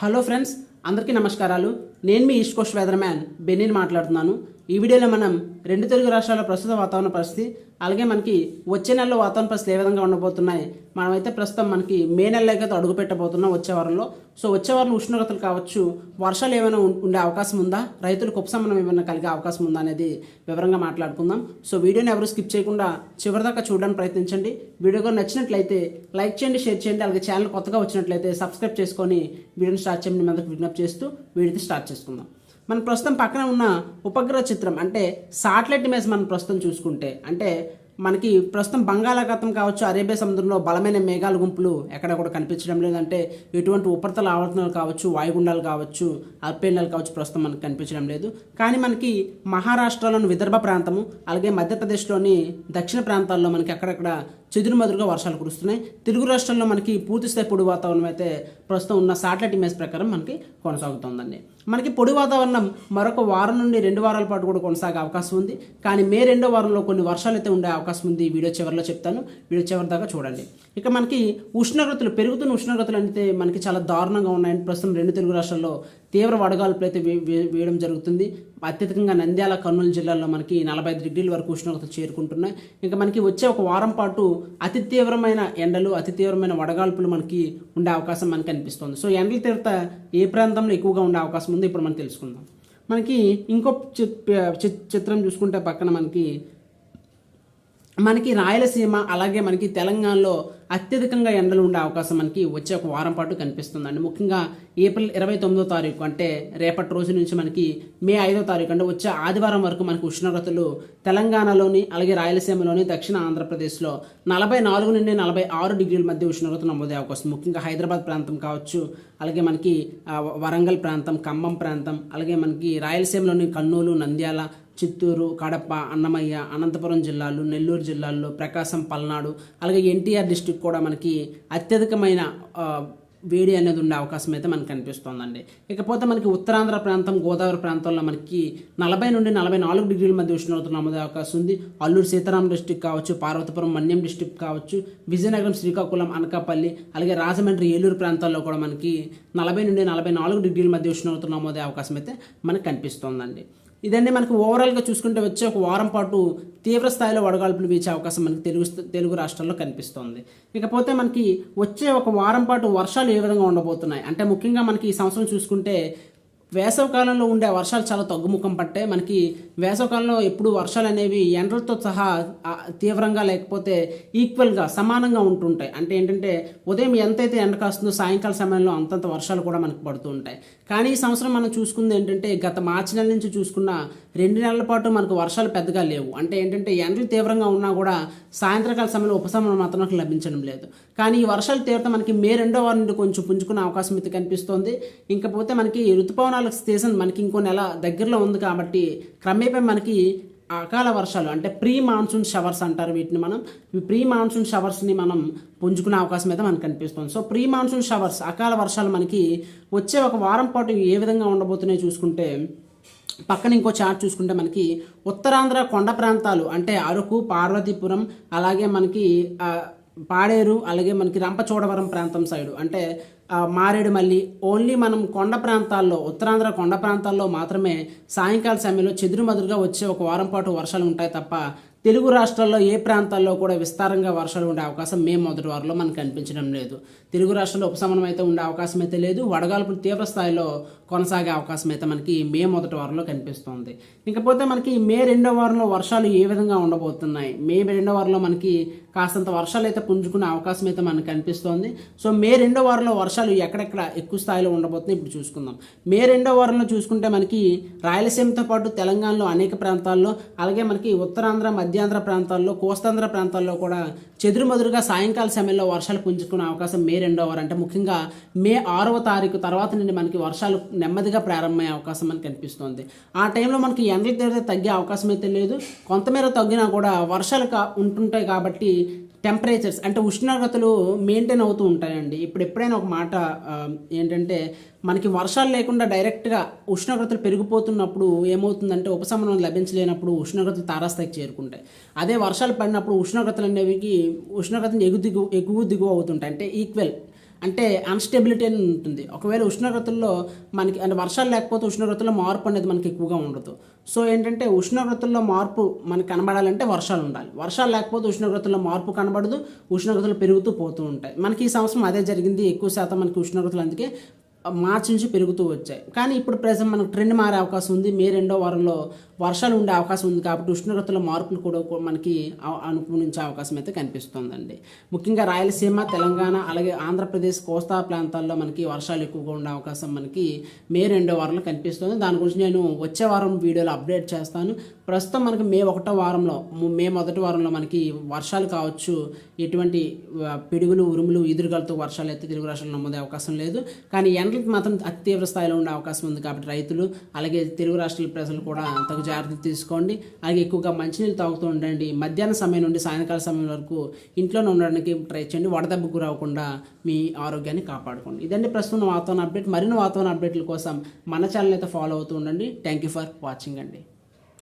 Hello friends అందరికీ నమస్కారాలు. నేను మీ ఈస్ట్ కోస్ట్ వెదర్ మ్యాన్ బెన్నీని మాట్లాడుతున్నాను. ఈ వీడియోలో మనం రెండు తెలుగు రాష్ట్రాల ప్రస్తుత వాతావరణ పరిస్థితి అలాగే మనకి వచ్చే నెలలో వాతావరణ పరిస్థితి ఏ విధంగా ఉండబోతున్నాయి మనమైతే ప్రస్తుతం మనకి మే నెలలో అయితే అడుగు పెట్టబోతున్నాం వచ్చే వారంలో. సో వచ్చే వారం ఉష్ణోగ్రతలు కావచ్చు వర్షాలు ఏమైనా ఉండే అవకాశం ఉందా? రైతులకు ఉపశమనం ఏమైనా కలిగే అవకాశం ఉందా అనేది వివరంగా మాట్లాడుకుందాం. సో వీడియోని ఎవరు స్కిప్ చేయకుండా చివరిదాకా చూడడానికి ప్రయత్నించండి. వీడియో నచ్చినట్లయితే లైక్ చేయండి షేర్ చేయండి అలాగే ఛానల్ కొత్తగా వచ్చినట్లయితే సబ్స్క్రైబ్ చేసుకొని వీడియోని స్టార్ట్ చేయమని మీ అందరికి విజ్ఞప్తి చేస్తూ వీడియోని స్టార్ట్ చేసుకుందాం. మన ప్రస్తుతం పక్కన ఉన్న ఉపగ్రహ చిత్రం అంటే సాటిలైట్ ఇమేజ్ మనం ప్రస్తుతం చూసుకుంటే అంటే మనకి ప్రస్తుతం బంగాళాఖాతం కావచ్చు అరేబియా సముద్రంలో బలమైన మేఘాల గుంపులు ఎక్కడ కూడా కనిపించడం లేదంటే ఎటువంటి ఉపరితల ఆవర్తనాలు కావచ్చు వాయుగుండాలు కావచ్చు అల్పేండాలు కావచ్చు ప్రస్తుతం మనకు కనిపించడం లేదు. కానీ మనకి మహారాష్ట్రలోని విదర్భ ప్రాంతము అలాగే మధ్యప్రదేశ్లోని దక్షిణ ప్రాంతాల్లో మనకి అక్కడక్కడ చెదురుమదురుగా వర్షాలు కురుస్తున్నాయి. తెలుగు రాష్ట్రాల్లో మనకి పూర్తిస్థాయి పొడి వాతావరణం అయితే ప్రస్తుతం ఉన్న శాటిలైట్ ఇమేజ్ ప్రకారం మనకి కొనసాగుతోందండి. మనకి పొడి వాతావరణం మరొక వారం నుండి రెండు వారాల పాటు కూడా కొనసాగే అవకాశం ఉంది. కానీ మే రెండో వారంలో కొన్ని వర్షాలు అయితే ఉండే అవకాశం ఉంది వీడియో చివరిలో చెప్తాను. వీడియో చివరి దాకా చూడండి. ఇక మనకి ఉష్ణోగ్రతలు పెరుగుతున్న ఉష్ణోగ్రతలు అయితే మనకి చాలా దారుణంగా ఉన్నాయండి. ప్రస్తుతం రెండు తెలుగు రాష్ట్రాల్లో తీవ్ర వడగాల్పులు అయితే వే- వే- వేయడం జరుగుతుంది. అత్యధికంగా నంద్యాల కర్నూలు జిల్లాల్లో మనకి నలభై ఐదు డిగ్రీల వరకు ఉష్ణోగ్రతలు చేరుకుంటున్నాయి. ఇంకా మనకి వచ్చే ఒక వారం పాటు అతి తీవ్రమైన ఎండలు అతి తీవ్రమైన వడగాల్పులు మనకి ఉండే అవకాశం మనకి అనిపిస్తుంది. సో ఎండల తీవ్రత ఏ ప్రాంతంలో ఎక్కువగా ఉండే అవకాశం ఉందో ఇప్పుడు మనం తెలుసుకుందాం. మనకి ఇంకో చిత్- చిత్- చిత్రం చూసుకుంటే పక్కన మనకి మనకి రాయలసీమ అలాగే మనకి తెలంగాణలో అత్యధికంగా ఎండలు ఉండే అవకాశం మనకి వచ్చే ఒక వారం పాటు కనిపిస్తుందండి. ముఖ్యంగా ఏప్రిల్ ఇరవై తొమ్మిదో తారీఖు అంటే రేపటి రోజు నుంచి మనకి మే ఐదో తారీఖు అంటే వచ్చే ఆదివారం వరకు మనకి ఉష్ణోగ్రతలు తెలంగాణలోని అలాగే రాయలసీమలోని దక్షిణ ఆంధ్రప్రదేశ్లో నలభై నాలుగు నుండి నలభై ఆరు డిగ్రీల మధ్య ఉష్ణోగ్రత నమోదయ్యే అవకాశం. ముఖ్యంగా హైదరాబాద్ ప్రాంతం కావచ్చు అలాగే మనకి వరంగల్ ప్రాంతం ఖమ్మం ప్రాంతం అలాగే మనకి రాయలసీమలోని కర్నూలు నంద్యాల చిత్తూరు కడప అన్నమయ్య అనంతపురం జిల్లాలు నెల్లూరు జిల్లాల్లో ప్రకాశం పల్నాడు అలాగే ఎన్టీఆర్ డిస్టిక్ కూడా మనకి అత్యధికమైన వేడి అనేది ఉండే అవకాశం అయితే మనకు కనిపిస్తోందండి. ఇకపోతే మనకి ఉత్తరాంధ్ర ప్రాంతం గోదావరి ప్రాంతంలో మనకి నలభై నుండి నలభై నాలుగు డిగ్రీల మధ్య ఉష్ణోగ్రత నమోదే అవకాశం ఉంది. అల్లూరు సీతారాం డిస్టిక్ కావచ్చు పార్వతీపురం మన్యం డిస్టిక్ కావచ్చు విజయనగరం శ్రీకాకుళం అనకాపల్లి అలాగే రాజమండ్రి ఏలూరు ప్రాంతాల్లో కూడా మనకి నలభై నుండి నలభై నాలుగు డిగ్రీల మధ్య ఉష్ణోగ్రత నమోదే అవకాశం అయితే మనకు కనిపిస్తోందండి. ఇదండి మనకు ఓవరాల్గా చూసుకుంటే వచ్చే ఒక వారం పాటు తీవ్ర స్థాయిలో వడగాల్పులు వీచే అవకాశం మనకి తెలుగు తెలుగు రాష్ట్రాల్లో కనిపిస్తోంది. ఇకపోతే మనకి వచ్చే ఒక వారం పాటు వర్షాలు ఏ విధంగా ఉండబోతున్నాయి? అంటే ముఖ్యంగా మనకి ఈ సంవత్సరం చూసుకుంటే వేసవకాలంలో ఉండే వర్షాలు చాలా తగ్గుముఖం పట్టే మనకి వేసవకాలంలో ఎప్పుడు వర్షాలు అనేవి ఎండలతో సహా తీవ్రంగా లేకపోతే ఈక్వల్గా సమానంగా ఉంటుంటాయి. అంటే ఏంటంటే ఉదయం ఎంతైతే ఎండ కాస్తుందో సాయంకాల సమయంలో అంతంత వర్షాలు కూడా మనకు పడుతూ ఉంటాయి. కానీ ఈ సంవత్సరం మనం చూసుకుంది ఏంటంటే గత మార్చి నెల నుంచి చూసుకున్న రెండు నెలల పాటు మనకు వర్షాలు పెద్దగా లేవు. అంటే ఏంటంటే ఎండలు తీవ్రంగా ఉన్నా కూడా సాయంత్రకాల సమయంలో ఉపశమనం మాత్రం మనకు లభించడం లేదు. కానీ ఈ వర్షాలు తీవ్రత మనకి మే రెండో వారం నుండి కొంచెం పుంజుకునే అవకాశం అయితే కనిపిస్తోంది. ఇంకపోతే మనకి ఋతుపవనాల సీజన్ మనకి ఇంకో నెల దగ్గరలో ఉంది కాబట్టి క్రమే క్రమేపీ మనకి అకాల వర్షాలు అంటే ప్రీ మాన్సూన్ షవర్స్ అంటారు వీటిని మనం. ఈ ప్రీ మాన్సూన్ షవర్స్ని మనం పుంజుకునే అవకాశం అయితే మనకు కనిపిస్తుంది. సో ప్రీ మాన్సూన్ షవర్స్ అకాల వర్షాలు మనకి వచ్చే ఒక వారం పాటు ఏ విధంగా ఉండబోతున్నాయి చూసుకుంటే పక్కన ఇంకో చార్ట్ చూసుకుంటే మనకి ఉత్తరాంధ్ర కొండ ప్రాంతాలు అంటే అరకు పార్వతీపురం అలాగే మనకి పాడేరు అలాగే మనకి రంపచోడవరం ప్రాంతం సైడు అంటే మారేడుమల్లి ఓన్లీ మనం కొండ ప్రాంతాల్లో ఉత్తరాంధ్ర కొండ ప్రాంతాల్లో మాత్రమే సాయంకాల సమయంలో చెదురుమదురుగా వచ్చే ఒక వారం పాటు వర్షాలు ఉంటాయి తప్ప తెలుగు రాష్ట్రాల్లో ఏ ప్రాంతాల్లో కూడా విస్తారంగా వర్షాలు ఉండే అవకాశం మే మొదటి వారంలో మనకు కనిపించడం లేదు. తెలుగు రాష్ట్రాల్లో ఉపశమనం అయితే ఉండే అవకాశం అయితే లేదు. వడగాల్పులు తీవ్ర స్థాయిలో కొనసాగే అవకాశం అయితే మనకి మే మొదటి వారంలో కనిపిస్తుంది. ఇకపోతే మనకి మే రెండో వారంలో వర్షాలు ఏ విధంగా ఉండబోతున్నాయి? మే రెండో వారంలో మనకి కాస్తంత వర్షాలు అయితే పుంజుకునే అవకాశం అయితే మనకు కనిపిస్తోంది. సో మే రెండో వారంలో వర్షాలు ఎక్కడెక్కడ ఎక్కువ స్థాయిలో ఉండబోతున్నాయి ఇప్పుడు చూసుకుందాం. మే రెండో వారంలో చూసుకుంటే మనకి రాయలసీమతో పాటు తెలంగాణలో అనేక ప్రాంతాల్లో అలాగే మనకి ఉత్తరాంధ్ర మధ్యాంధ్ర ప్రాంతాల్లో కోస్తాంధ్ర ప్రాంతాల్లో కూడా చెదురుమదురుగా సాయంకాల సమయంలో వర్షాలు పుంజుకునే అవకాశం మే రెండో వారు. అంటే ముఖ్యంగా మే ఆరవ తారీఖు తర్వాత నుండి మనకి వర్షాలు నెమ్మదిగా ప్రారంభమయ్యే అవకాశం మనకి కనిపిస్తుంది. ఆ టైంలో మనకి ఎండల తీవ్రత తగ్గే అవకాశం అయితే లేదు. కొంతమేర తగ్గినా కూడా వర్షాలు కా ఉంటుంటాయి కాబట్టి టెంపరేచర్స్ అంటే ఉష్ణోగ్రతలు మెయింటైన్ అవుతూ ఉంటాయండి. ఇప్పుడు ఎప్పుడైనా ఒక మాట ఏంటంటే మనకి వర్షాలు లేకుండా డైరెక్ట్గా ఉష్ణోగ్రతలు పెరిగిపోతున్నప్పుడు ఏమవుతుందంటే ఉపశమనం లభించలేనప్పుడు ఉష్ణోగ్రతలు తారాస్థాయికి చేరుకుంటాయి. అదే వర్షాలు పడినప్పుడు ఉష్ణోగ్రతలు అనేవి ఉష్ణోగ్రతలు ఎగు దిగు ఎగువ దిగువ అవుతుంటాయి. అంటే ఈక్వల్ అంటే అన్స్టెబిలిటీ అని ఉంటుంది. ఒకవేళ ఉష్ణోగ్రతల్లో మనకి అంటే వర్షాలు లేకపోతే ఉష్ణోగ్రతల్లో మార్పు అనేది మనకి ఎక్కువగా ఉండదు. సో ఏంటంటే ఉష్ణోగ్రతల్లో మార్పు మనకి కనబడాలంటే వర్షాలు ఉండాలి. వర్షాలు లేకపోతే ఉష్ణోగ్రతల్లో మార్పు కనబడదు ఉష్ణోగ్రతలు పెరుగుతూ పోతూ ఉంటాయి. మనకి ఈ సంవత్సరం అదే జరిగింది ఎక్కువ శాతం మనకి ఉష్ణోగ్రతలు అందుకే మార్చి నుంచి పెరుగుతూ వచ్చాయి. కానీ ఇప్పుడు ప్రజెంట్ మనకు ట్రెండ్ మారే అవకాశం ఉంది. మే రెండో వారంలో వర్షాలు ఉండే అవకాశం ఉంది కాబట్టి ఉష్ణోగ్రతల మార్పులు కూడా మనకి అనుకూలించే అవకాశం అయితే కనిపిస్తుందండి. ముఖ్యంగా రాయలసీమ తెలంగాణ అలాగే ఆంధ్రప్రదేశ్ కోస్తా ప్రాంతాల్లో మనకి వర్షాలు ఎక్కువగా ఉండే అవకాశం మనకి మే రెండో వారంలో కనిపిస్తుంది. దాని గురించి నేను వచ్చే వారం వీడియోలో అప్డేట్ చేస్తాను. ప్రస్తుతం మనకి మే ఒకటో వారంలో మే మొదటి వారంలో మనకి వర్షాలు కావచ్చు ఎటువంటి పిడుగులు ఉరుములు ఎదురుగాలతో వర్షాలు అయితే తెలుగు రాష్ట్రంలో నమ్మదే అవకాశం లేదు. కానీ ఎండలకు మాత్రం అతి తీవ్ర స్థాయిలో ఉండే అవకాశం ఉంది కాబట్టి రైతులు అలాగే తెలుగు రాష్ట్రాల ప్రజలు కూడా తగు జాగ్రత్తలు తీసుకోండి. అలాగే ఎక్కువగా మంచినీళ్ళు తాగుతూ ఉండండి. మధ్యాహ్న సమయం నుండి సాయంకాల సమయం వరకు ఇంట్లోనే ఉండడానికి ట్రై చేయండి. వడదెబ్బకు రాకుండా మీ ఆరోగ్యాన్ని కాపాడుకోండి. ఇదండి ప్రస్తుతం వాతావరణ అప్డేట్. మరిన్ని వాతావరణ అప్డేట్ల కోసం మన ఛానల్ అయితే ఫాలో అవుతూ ఉండండి. థ్యాంక్ యూ ఫర్ వాచింగ్ అండి.